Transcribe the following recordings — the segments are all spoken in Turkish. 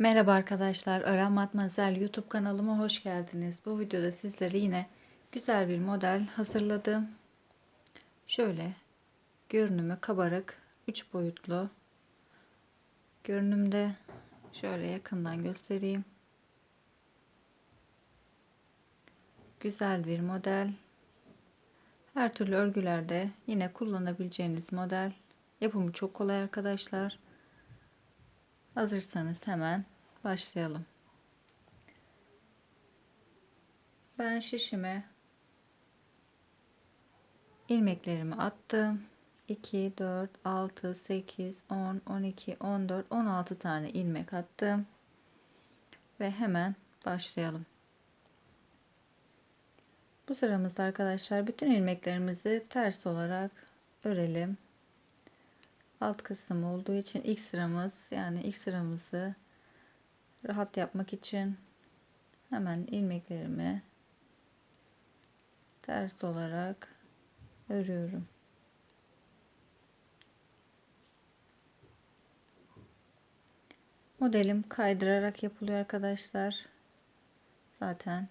Merhaba arkadaşlar, Öğren Matmazel YouTube kanalıma hoş geldiniz. Bu videoda sizlere yine güzel bir model hazırladım. Şöyle görünümü kabarık, 3 boyutlu. Görünümde şöyle yakından göstereyim. Güzel bir model. Her türlü örgülerde yine kullanabileceğiniz model. Yapımı çok kolay arkadaşlar. Hazırsanız hemen başlayalım. Ben şişime ilmeklerimi attım. 2, 4, 6, 8, 10, 12, 14, 16 tane ilmek attım. Ve hemen başlayalım. Bu sıramızda arkadaşlar bütün ilmeklerimizi ters olarak örelim alt kısım olduğu için ilk sıramız yani ilk sıramızı rahat yapmak için hemen ilmeklerimi ters olarak örüyorum. Modelim kaydırarak yapılıyor arkadaşlar. Zaten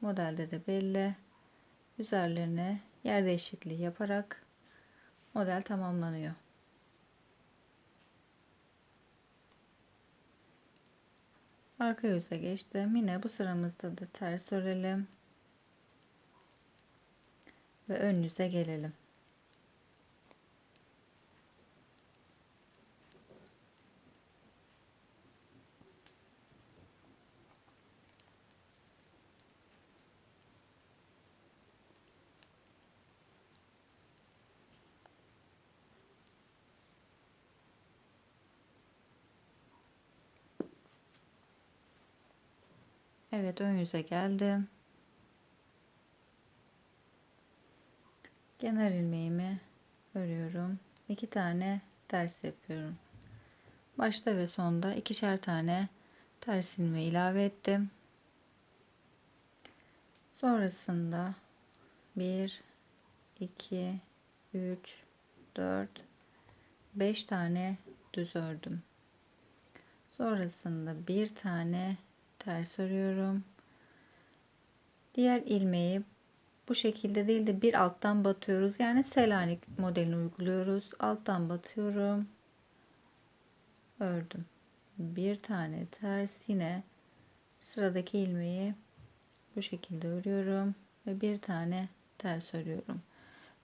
modelde de belli. Üzerlerine yer değişikliği yaparak model tamamlanıyor. Arka yüze geçtim. Yine bu sıramızda da ters örelim. Ve ön yüze gelelim. Evet ön yüze geldim. Kenar ilmeğimi örüyorum. İki tane ters yapıyorum. Başta ve sonda ikişer tane ters ilmeği ilave ettim. Sonrasında 1 2 3 4 5 tane düz ördüm. Sonrasında bir tane ters örüyorum. Diğer ilmeği bu şekilde değil de bir alttan batıyoruz. Yani Selanik modelini uyguluyoruz. Alttan batıyorum. Ördüm. Bir tane ters yine sıradaki ilmeği bu şekilde örüyorum ve bir tane ters örüyorum.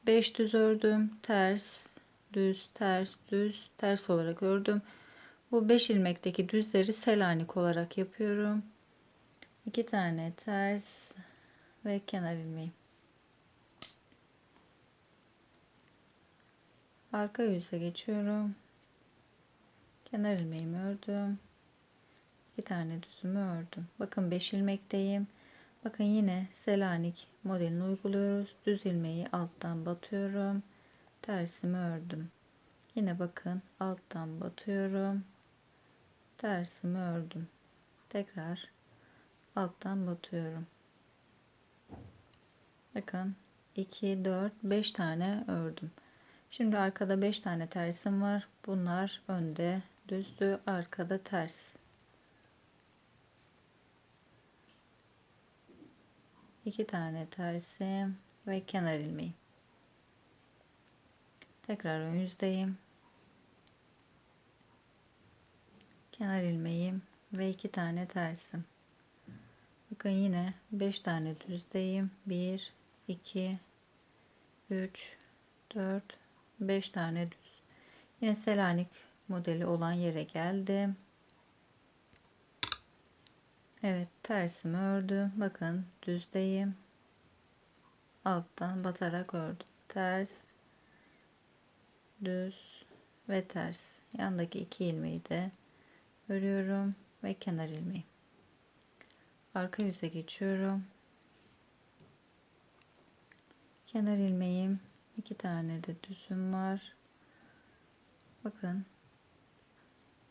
5 düz ördüm. Ters, düz, ters, düz, ters olarak ördüm. Bu 5 ilmekteki düzleri Selanik olarak yapıyorum. 2 tane ters ve kenar ilmeği. Arka yüze geçiyorum. Kenar ilmeğimi ördüm. 2 tane düzümü ördüm. Bakın 5 ilmekteyim. Bakın yine Selanik modelini uyguluyoruz. Düz ilmeği alttan batıyorum. Tersimi ördüm. Yine bakın alttan batıyorum tersimi ördüm. Tekrar alttan batıyorum. Bakın 2 4 5 tane ördüm. Şimdi arkada 5 tane tersim var. Bunlar önde düzdü, arkada ters. İki tane tersim ve kenar ilmeği. Tekrar ön yüzdeyim. Kenar ilmeğim ve iki tane tersim. Bakın yine 5 tane düzdeyim. 1 2 3 4 5 tane düz. Yine Selanik modeli olan yere geldim. Evet tersimi ördüm. Bakın düzdeyim. Alttan batarak ördüm. Ters düz ve ters. Yandaki iki ilmeği de örüyorum ve kenar ilmeği. Arka yüze geçiyorum. Kenar ilmeğim iki tane de düzüm var. Bakın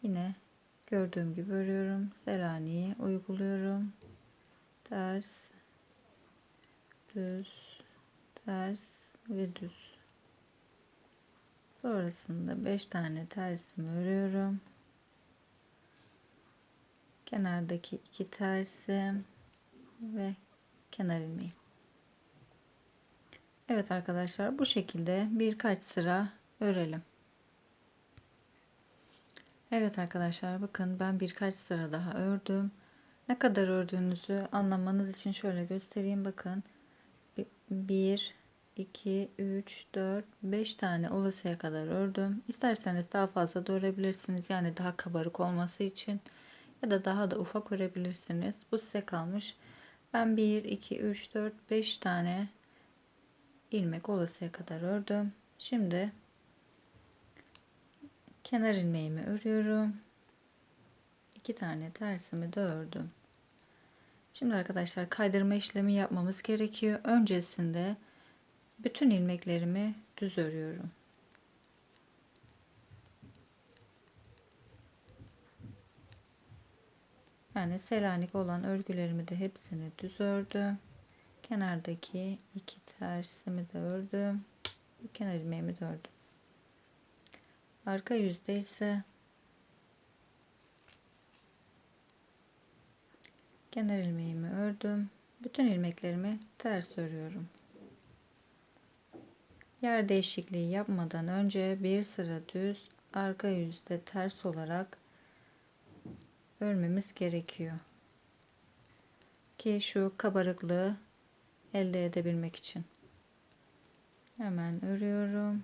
yine gördüğüm gibi örüyorum. Selanik'i uyguluyorum. Ters, düz, ters ve düz. Sonrasında 5 tane tersimi örüyorum. Kenardaki iki tersim ve kenar ilmeği. Evet arkadaşlar bu şekilde birkaç sıra örelim. Evet arkadaşlar bakın ben birkaç sıra daha ördüm. Ne kadar ördüğünüzü anlamanız için şöyle göstereyim bakın. 1 2 3 4 5 tane olasıya kadar ördüm. İsterseniz daha fazla da örebilirsiniz. Yani daha kabarık olması için ya da daha da ufak örebilirsiniz. Bu size kalmış. Ben 1 2 3 4 5 tane ilmek olasıya kadar ördüm. Şimdi kenar ilmeğimi örüyorum. İki tane tersimi de ördüm. Şimdi arkadaşlar kaydırma işlemi yapmamız gerekiyor. Öncesinde bütün ilmeklerimi düz örüyorum. Yani selanik olan örgülerimi de hepsini düz ördüm. Kenardaki iki tersimi de ördüm. Kenar ilmeğimi de ördüm. Arka yüzde ise kenar ilmeğimi ördüm. Bütün ilmeklerimi ters örüyorum. Yer değişikliği yapmadan önce bir sıra düz, arka yüzde ters olarak örmemiz gerekiyor. Ki şu kabarıklığı elde edebilmek için. Hemen örüyorum.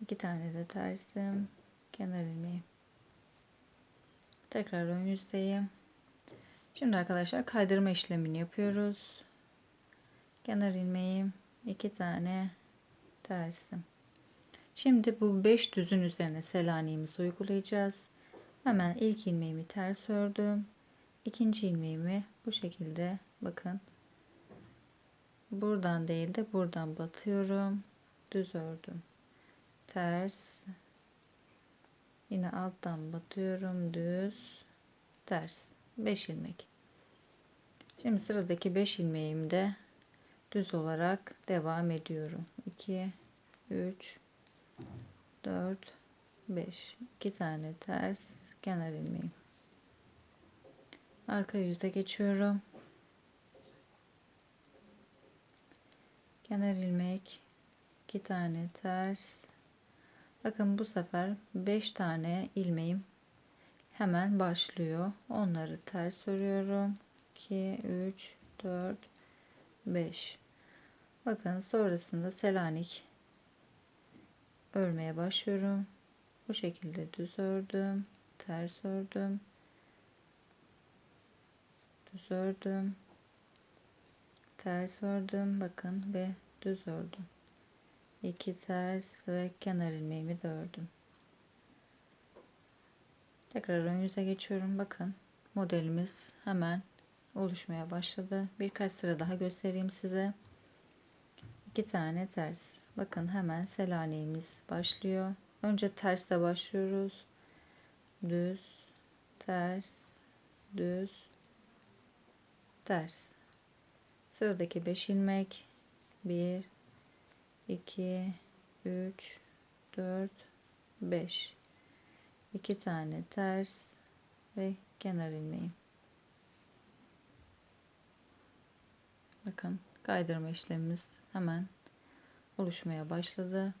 İki tane de tersim, kenar ilmeği. Tekrar ön yüzdeyim. Şimdi arkadaşlar kaydırma işlemini yapıyoruz. Kenar ilmeği, iki tane tersim. Şimdi bu 5 düzün üzerine selanikimizi uygulayacağız. Hemen ilk ilmeğimi ters ördüm. İkinci ilmeğimi bu şekilde bakın. Buradan değil de buradan batıyorum. Düz ördüm. Ters. Yine alttan batıyorum. Düz. Ters. 5 ilmek. Şimdi sıradaki 5 ilmeğimde düz olarak devam ediyorum. 2 3 4 5 2 tane ters kenar ilmeğim. Arka yüzde geçiyorum. Kenar ilmek, 2 tane ters. Bakın bu sefer 5 tane ilmeğim hemen başlıyor. Onları ters örüyorum. 2 3 4 5. Bakın sonrasında Selanik örmeye başlıyorum. Bu şekilde düz ördüm, ters ördüm, düz ördüm, ters ördüm bakın ve düz ördüm. İki ters ve kenar ilmeğimi de ördüm. Tekrar ön yüze geçiyorum. Bakın modelimiz hemen oluşmaya başladı. Birkaç sıra daha göstereyim size. İki tane ters. Bakın hemen selaneğimiz başlıyor. Önce tersle başlıyoruz. Düz, ters, düz, ters. Sıradaki 5 ilmek 1 2 3 4 5 2 tane ters ve kenar ilmeği. Bakın kaydırma işlemimiz hemen oluşmaya başladı.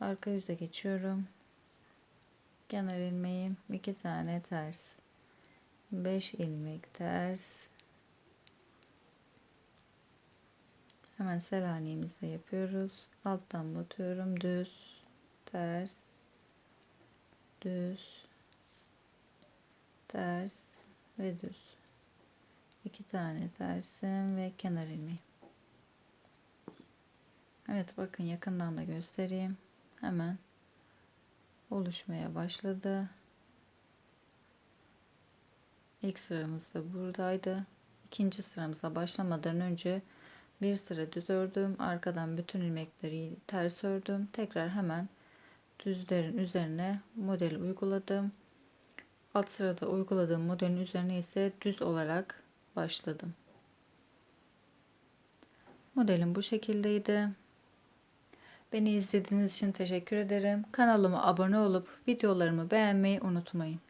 Arka yüze geçiyorum. Kenar ilmeğim 2 tane ters. 5 ilmek ters Hemen selanikimizde yapıyoruz. Alttan batıyorum. Düz, ters, düz, ters ve düz. İki tane tersim ve kenar ilmeği. Evet bakın yakından da göstereyim. Hemen oluşmaya başladı. İlk sıramız da buradaydı. İkinci sıramıza başlamadan önce bir sıra düz ördüm arkadan bütün ilmekleri ters ördüm tekrar hemen düzlerin üzerine modeli uyguladım alt sırada uyguladığım modelin üzerine ise düz olarak başladım modelim bu şekildeydi beni izlediğiniz için teşekkür ederim. Kanalıma abone olup videolarımı beğenmeyi unutmayın